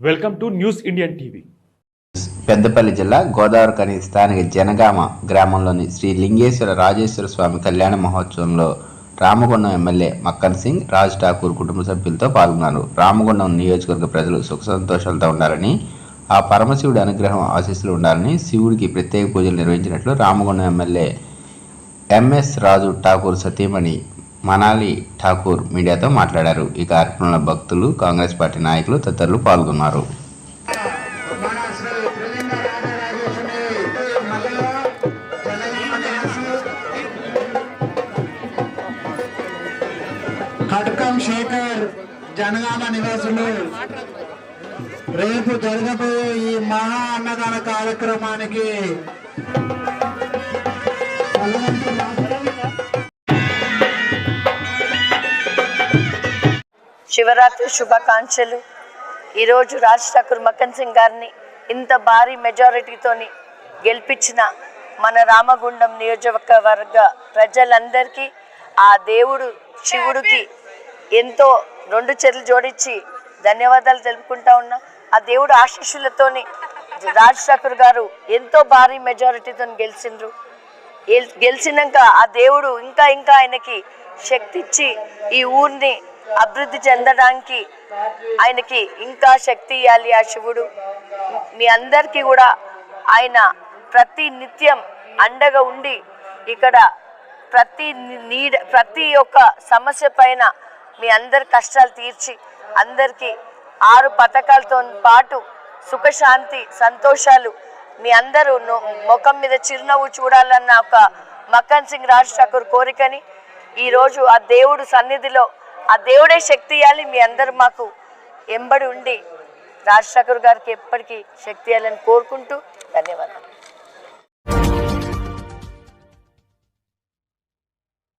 Welcome to news Indian TV Peddapalli జిల్లా గోదావరి కని స్థానిక జనగామ గ్రామంలోని శ్రీ లింగేశ్వర రాజేశ్వర స్వామి కళ్యాణ మహోత్సవంలో రామగుండం ఎమ్మెల్యే మక్కన్ సింగ్ రాజ్ ఠాకూర్ కుటుంబ సభ్యులతో పాల్గొన్నారు. రామగుండం నియోజకవర్గ ప్రజలు సుఖ సంతోషాలతో ఉండాలని ఆ పరమశివుడి అనుగ్రహం ఆశీస్సులు ఉండాలని శివుడికి ప్రత్యేక పూజలు నిర్వహించినట్లు రామగుండం ఎమ్మెల్యే ఎంఎస్ రాజు ఠాకూర్ సతీమణి మనాలి ఠాకూర్ మీడియాతో మాట్లాడారు. ఈ కార్యక్రమంలో భక్తులు కాంగ్రెస్ పార్టీ నాయకులు తదితరులు పాల్గొన్నారు. జనగామ కటకం శేఖర్ జనగామ నివాసులు. రేపు జరగబోయే ఈ మహా అన్నదాన కార్యక్రమానికి శివరాత్రి శుభాకాంక్షలు. ఈరోజు రాజ్ ఠాకూర్ మక్కన్ సింగ్ గారిని ఇంత భారీ మెజారిటీతోని గెలిపించిన మన రామగుండం నియోజకవర్గ ప్రజలందరికీ ఆ దేవుడు శివుడికి ఎంతో రెండు చెర్లు జోడించి ధన్యవాదాలు తెలుపుకుంటా ఉన్నా. ఆ దేవుడు ఆశీస్సులతోని రాజ్ ఠాకూర్ గారు ఎంతో భారీ మెజారిటీతో గెలిచిండ్రు. గెలిచినాక ఆ దేవుడు ఇంకా ఇంకా ఆయనకి శక్తి ఇచ్చి ఈ ఊరిని అభివృద్ధి చెందడానికి ఆయనకి ఇంకా శక్తి ఇవ్వాలి ఆ శివుడు. మీ అందరికీ కూడా ఆయన ప్రతి నిత్యం అండగా ఉండి ఇక్కడ ప్రతి నీడ ప్రతి ఒక్క సమస్య పైన మీ అందరి కష్టాలు తీర్చి అందరికీ ఆరు పథకాలతో పాటు సుఖశాంతి సంతోషాలు మీ అందరూ ముఖం మీద చిరునవ్వు చూడాలన్న ఒక మక్కన్ సింగ్ రాజ్ ఠాకూర్ కోరికని ఈరోజు ఆ దేవుడు సన్నిధిలో ఆ దేవుడే శక్తి ఇవ్వాలి మీ అందరు మాకు ఎంబడి ఉండి రాజ్ ఠాకూర్ గారికి ఎప్పటికీ శక్తి ఇవ్వాలని కోరుకుంటూ ధన్యవాదాలు.